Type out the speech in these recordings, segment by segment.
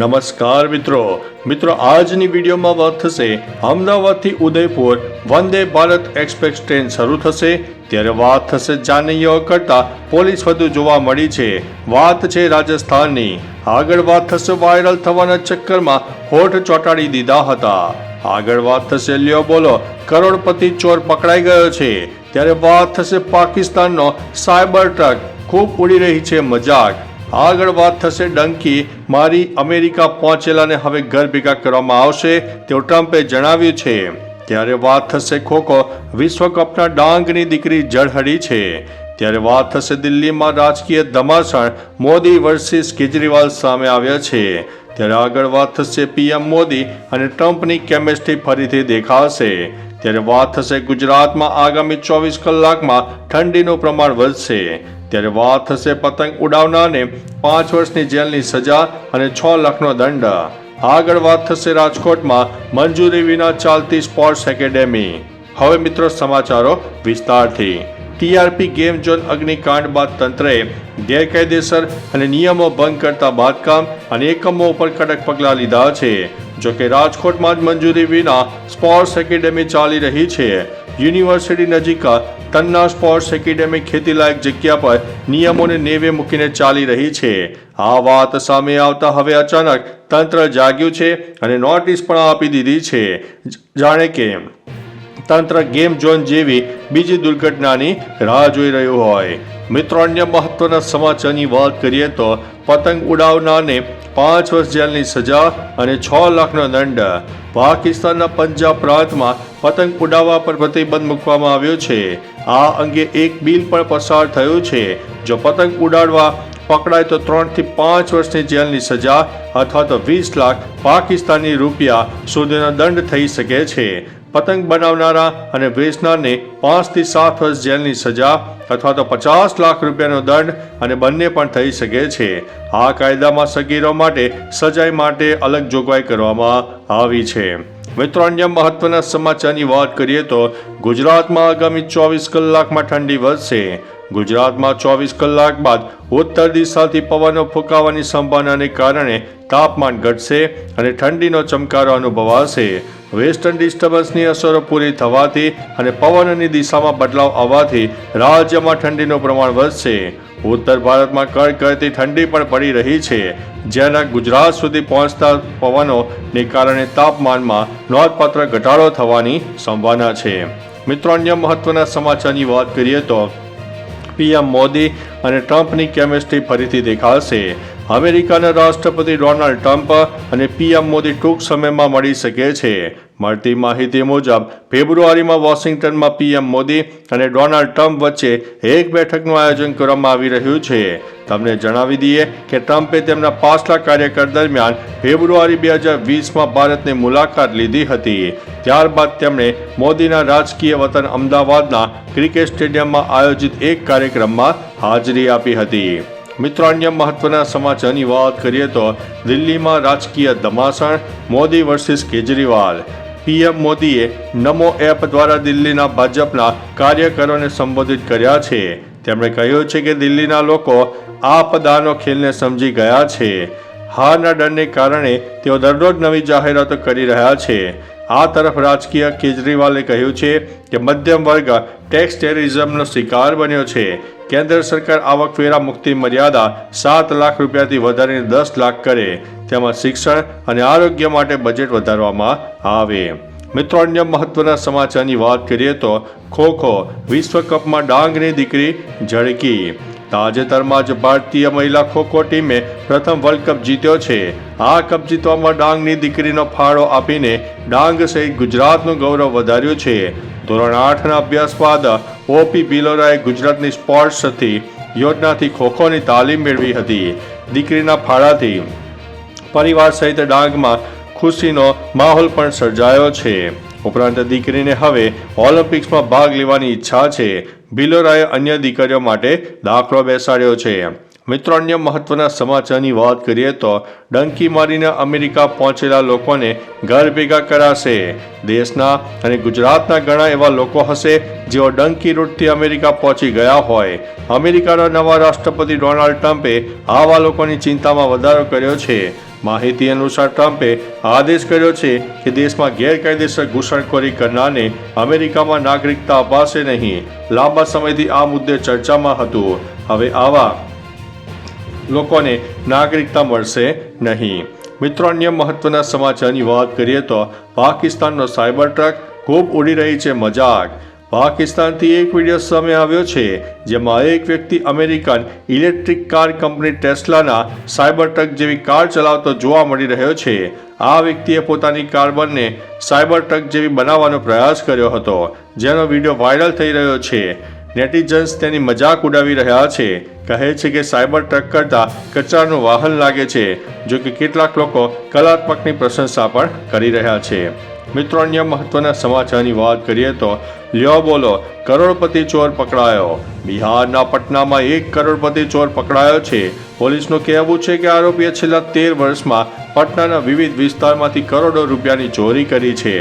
નમસ્કાર મિત્રો. મિત્રો, આજની વિડીયોમાં વાત થશે અમદાવાદથી ઉદયપુર વંદે ભારત એક્સપ્રેસ ટ્રેન શરૂ થશે. ત્યારે વાત થશે જાનૈયાઓ કરતા પોલીસ વધુ જોવા મળી છે. વાત છે રાજસ્થાનની. આગળ વાત થશે વાયરલ થવાના ચક્કરમાં હોઠ ચોંટાડી દીધા હતા. આગળ વાત થશે લ્યો બોલો, કરોડપતિ ચોર પકડાઈ ગયો છે. ત્યારે વાત થશે પાકિસ્તાનનો સાયબર ટ્રક. ખૂબ ઉડી રહી છે મજાક. આગળ વાત થશે ડંકી. મારી અમેરિકા પહોંચેલાને હવે ઘર ભેગા કરવામાં આવશે તેવું ટ્રમ્પે જણાવ્યું છે. ત્યારે વાત થશે ખોખો. વિશ્વકપના ડાંગની દીકરી જળહળી છે. ત્યારે વાત થશે દિલ્હીમાં રાજકીય ધમાસણ. મોદી વર્સિસ કેજરીવાલ સામે આવ્યા છે. ત્યારે આગળ વાત થશે પીએમ મોદી અને ટ્રમ્પની કેમેસ્ટ્રી ફરીથી દેખાશે. ત્યારે વાત થશે ગુજરાતમાં આગામી ચોવીસ કલાકમાં ઠંડીનું પ્રમાણ વધશે. ત્યારે વાત થશે પતંગ ઉડાવનારને પાંચ વર્ષની જેલની સજા અને છ લાખનો દંડ. આગળ વાત થશે રાજકોટમાં મંજૂરી વિના ચાલતી સ્પોર્ટ્સ એકેડેમી. હવે મિત્રો સમાચારો વિસ્તારથી. ટીઆરપી ગેમ ઝોન અગ્નિકાંડ બાદ તંત્રએ ગેરકાયદેસર અને નિયમો ભંગ કરતા બાંધકામ અને એકમો ઉપર કડક પગલાં લીધા છે. જો કે રાજકોટમાં જ મંજૂરી વિના સ્પોર્ટ્સ એકેડેમી ચાલી રહી છે. યુનિવર્સિટી નજીક તન્ના સ્પોર્ટ્સ એકેડેમી ખેતીલાયક જગ્યા પર નિયમોને નેવે મૂકીને ચાલી રહી છે. આ વાત સામે આવતા હવે અચાનક તંત્ર જાગ્યું છે અને નોટિસ પણ આપી દીધી છે. જાણે કે તંત્ર ગેમ ઝોન જેવી બીજી દુર્ઘટનાની રાહ જોઈ રહ્યું હોય. મિત્રો, અન્ય મહત્વના સમાચારની વાત કરીએ તો પતંગ ઉડાવનારને પાંચ વર્ષ જેલની સજા અને છ લાખનો દંડ. પાકિસ્તાનના પંજાબ પ્રાંતમાં પતંગ ઉડાવવા પર પ્રતિબંધ મૂકવામાં આવ્યો છે. આ અંગે એક બિલ પણ પસાર થયું છે. જો પતંગ ઉડાડવા પકડાય તો ત્રણથી પાંચ વર્ષની જેલની સજા અથવા તો વીસ લાખ પાકિસ્તાની રૂપિયા સુધીનો દંડ થઈ શકે છે. પતંગ બનાવનારા અને વેચનારને પાંચથી સાત વર્ષ જેલની સજા અથવા તો પચાસ લાખ રૂપિયાનો દંડ અને બંને પણ થઈ શકે છે. આ કાયદામાં સગીરો માટે સજાઈ માટે અલગ જોગવાઈ કરવામાં આવી છે. મિત્રો અન્ય મહત્વના સમાચારની વાત કરીએ તો ગુજરાતમાં આગામી ચોવીસ કલાકમાં ઠંડી વધશે. ગુજરાતમાં ચોવીસ કલાક બાદ ઉત્તર દિશાથી પવનો ફૂંકાવાની સંભાવનાને કારણે તાપમાન ઘટશે અને ઠંડીનો ચમકારો અનુભવાશે. વેસ્ટર્ન ડિસ્ટર્બન્સની અસરો પૂરી થવાથી અને પવનની દિશામાં બદલાવ આવવાથી રાજ્યમાં ઠંડીનું પ્રમાણ વધશે. ઉત્તર ભારતમાં કડકડતી ઠંડી પણ પડી રહી છે. જેના ગુજરાત સુધી પહોંચતા પવનોને કારણે તાપમાનમાં નોંધપાત્ર ઘટાડો થવાની સંભાવના છે. મિત્રો, અન્ય મહત્વના સમાચારની વાત કરીએ તો પીએમ મોદી અને ટ્રમ્પની કેમેસ્ટ્રી ફરીથી દેખાશે અમેરિકાના રાષ્ટ્રપતિ ડોનાલ્ડ ટ્રમ્પ અને પીએમ મોદી ટૂંક સમયમાં મળી શકે છે. મળતી માહિતી મુજબ, ફેબ્રુઆરીમાં વોશિંગ્ટનમાં પીએમ મોદી અને ડોનાલ્ડ ટ્રમ્પ વચ્ચે એક બેઠકનું આયોજન કરવામાં આવી રહ્યું છે. તમને જણાવી દઈએ કે ટ્રમ્પે તેમના પાછલા કાર્યકાળ દરમિયાન ફેબ્રુઆરી બે હજાર વીસમાં ભારતની મુલાકાત લીધી હતી. ત્યારબાદ તેમણે મોદીના રાજકીય વતન અમદાવાદના ક્રિકેટ સ્ટેડિયમમાં આયોજિત એક કાર્યક્રમમાં હાજરી આપી હતી. મિત્રો, અન્ય મહત્વના સમાચારની વાત કરીએ તો દિલ્હીમાં રાજકીય ધમાસણ, મોદી વર્સિસ કેજરીવાલ. પીએમ મોદીએ નમો એપ દ્વારા દિલ્હીના ભાજપના કાર્યકરોને સંબોધિત કર્યા છે. તેમણે કહ્યું છે કે દિલ્હીના લોકો આ પદાનો ખેલને સમજી ગયા છે. હારના ડરને કારણે તેઓ દરરોજ નવી જાહેરાતો કરી રહ્યા છે. આ તરફ રાજકીય કેજરીવાલે કહ્યું છે કે મધ્યમ વર્ગ ટેક્સ ટેરરિઝમનો શિકાર બન્યો છે. કેન્દ્ર સરકાર આવકવેરા મુક્તિ મર્યાદા સાત લાખ રૂપિયાથી વધારીને દસ લાખ કરે. તેમાં શિક્ષણ અને આરોગ્ય માટે બજેટ વધારવામાં આવે. મિત્રો, અન્ય મહત્વના સમાચારની વાત કરીએ તો ખો ખો વિશ્વકપમાં ડાંગની દીકરી ઝળકી. તાજેતરમાં જ ભારતીય મહિલા ખોખો ટીમે પ્રથમ વર્લ્ડ કપ જીત્યો છે. આ કપ જીતવામાં ડાંગની દીકરીનો ફાળો આપીને ડાંગ સહિત ગુજરાતનું ગૌરવ વધાર્યું છે. ધોરણ આઠના અભ્યાસ બાદ ઓપી બિલોરાએ ગુજરાતની સ્પોર્ટ્સથી યોજનાથી ખોખોની તાલીમ મેળવી હતી. દીકરીના ફાળાથી પરિવાર સહિત ડાંગમાં ખુશીનો માહોલ પણ સર્જાયો છે. ઉપરાંત દીકરીને હવે ઓલિમ્પિક્સમાં ભાગ લેવાની ઈચ્છા છે. બિલોરાએ અન્ય દીકરીઓ માટે દાખલો બેસાડ્યો છે. મિત્રો, અન્ય મહત્વના સમાચારની વાત કરીએ તો ડંકી મારીને અમેરિકા પહોંચેલા લોકોને ઘર ભેગા કરાશે. દેશના અને ગુજરાતના ઘણા એવા લોકો હશે જેઓ ડંકી રૂટથી અમેરિકા પહોંચી ગયા હોય. અમેરિકાના નવા રાષ્ટ્રપતિ ડોનાલ્ડ ટ્રમ્પે આવા લોકોની ચિંતામાં વધારો કર્યો છે. માહિતી અનુસાર ટ્રમ્પે આદેશ કર્યો છે કે દેશમાં ગેરકાયદેસર ઘૂસણખોરી કરનારને અમેરિકામાં નાગરિકતા અપાશે નહીં. લાંબા સમયથી આ મુદ્દે ચર્ચામાં હતું. હવે આવા લોકોને નાગરિકતા મળશે નહીં. મિત્રો, અન્ય મહત્વના સમાચારની વાત કરીએ તો પાકિસ્તાનનો સાયબર ટ્રક ખૂબ ઉડી રહી છે. મજાક. પાકિસ્તાનથી એક વીડિયો સામે આવ્યો છે, જેમાં એક વ્યક્તિ અમેરિકન ઇલેક્ટ્રિક કાર કંપની ટેસ્લાના સાયબર ટ્રક જેવી કાર ચલાવતો જોવા મળી રહ્યો છે. આ વ્યક્તિએ પોતાની કાર બંને સાયબર ટ્રક જેવી બનાવવાનો પ્રયાસ કર્યો હતો, જેનો વીડિયો વાયરલ થઈ રહ્યો છે. નેટિઝન્સ તેની મજાક ઉડાવી રહ્યા છે, કહે છે કે સાયબર ટ્રક કરતાં કચરાનું વાહન લાગે છે, જો કે કેટલાક લોકો કલાત્મકની પ્રશંસા પણ કરી રહ્યા છે. મિત્રો, અન્ય મહત્વના સમાચારની વાત કરીએ તો લ્યો બોલો, કરોડપતિ ચોર પકડાયો. બિહારના પટનામાં એક કરોડપતિ ચોર પકડાયો છે. પોલીસનું કહેવું છે કે આરોપીએ છેલ્લા તેર વર્ષમાં પટનાના વિવિધ વિસ્તારમાંથી કરોડો રૂપિયાની ચોરી કરી છે.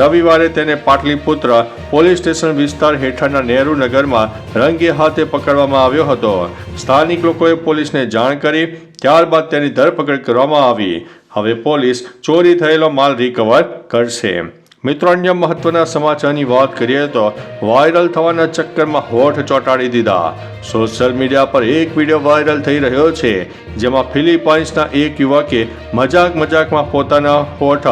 રવિવારે તેને પાટલીપુત્ર પોલીસ સ્ટેશન વિસ્તાર હેઠળના નહેરુ નગરમાં રંગે હાથે પકડવામાં આવ્યો હતો. સ્થાનિક લોકોએ પોલીસને જાણ કરી, ત્યારબાદ તેની ધરપકડ કરવામાં આવી. હવે પોલીસ ચોરી થયેલો માલ રિકવર કરશે. મિત્રો, અન્ય મહત્વના સમાચારની વાત કરીએ તો વાયરલ થવાના ચક્કરમાં હોઠ ચોંટાડી દીધા. સોશિયલ મીડિયા પર એક વીડિયો વાયરલ થઈ રહ્યો છે, જેમાં ફિલિપાઇન્સના એક યુવકે મજાક મજાકમાં પોતાના હોઠ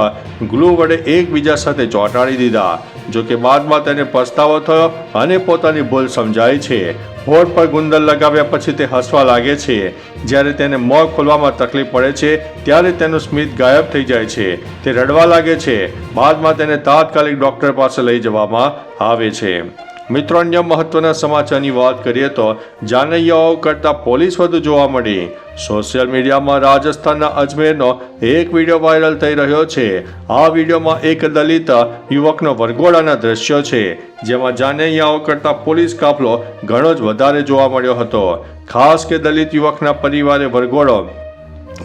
ગ્લુ વડે એકબીજા સાથે ચોંટાડી દીધા. જો કે બાદમાં તેને પસ્તાવો થયો અને પોતાની ભૂલ સમજાય છે. હોઠ પર ગુંદર લગાવ્યા પછી તે હસવા લાગે છે. જ્યારે તેને મોં ખોલવામાં તકલીફ પડે છે, ત્યારે તેનું સ્મિત ગાયબ થઈ જાય છે. તે રડવા લાગે છે. બાદમાં તેને તાત્કાલિક ડોક્ટર પાસે લઈ જવામાં આવે છે. મિત્રો, અન્ય મહત્વના સમાચારની વાત કરીએ તો જાનૈયાઓ કરતા પોલીસ વધુ જોવા મળી. સોશિયલ મીડિયામાં રાજસ્થાનના અજમેરનો એક વીડિયો વાયરલ થઈ રહ્યો છે. આ વિડીયોમાં એક દલિત યુવકનો વરઘોડાના દ્રશ્યો છે, જેમાં જાનૈયાઓ કરતા પોલીસ કાફલો ઘણો જ વધારે જોવા મળ્યો હતો. ખાસ કે દલિત યુવકના પરિવારે વરઘોડો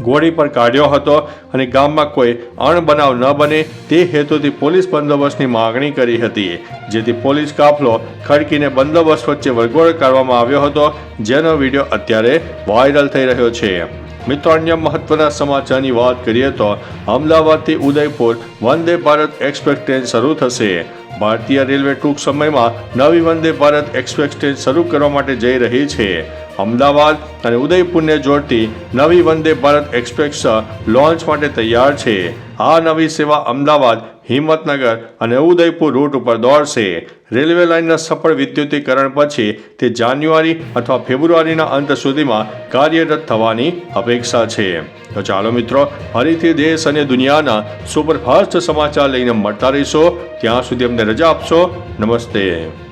ગોળી પર કાઢ્યો હતો અને ગામમાં કોઈ અણબનાવ ન બને તે હેતુથી પોલીસ બંદોબસ્તની માગણી કરી હતી. જેથી પોલીસ કાફલો ખડકીને બંદોબસ્ત વચ્ચે વરઘોડો કાઢવામાં આવ્યો હતો, જેનો વીડિયો અત્યારે વાયરલ થઈ રહ્યો છે. મિત્રો, અન્ય મહત્વના સમાચારની વાત કરીએ તો અમદાવાદથી ઉદયપુર વંદે ભારત એક્સપ્રેસ ટ્રેન શરૂ થશે. ભારતીય રેલવે ટૂંક સમયમાં નવી વંદે ભારત એક્સપ્રેસ ટ્રેન શરૂ કરવા માટે જઈ રહી છે. અમદાવાદ અને ઉદયપુરને જોડતી નવી વંદે ભારત એક્સપ્રેસ લોન્ચ માટે તૈયાર છે. આ નવી સેવા અમદાવાદ, હિંમતનગર અને ઉદયપુર રૂટ ઉપર દોડશે. રેલવે લાઇનના સફળ વિદ્યુતીકરણ પછી તે જાન્યુઆરી અથવા ફેબ્રુઆરીના અંત સુધીમાં કાર્યરત થવાની અપેક્ષા છે. તો ચાલો મિત્રો, ફરીથી દેશ અને દુનિયાના સુપરફાસ્ટ સમાચાર લઈને મળતા રહીશો. ત્યાં સુધી અમને રજા આપશો. નમસ્તે.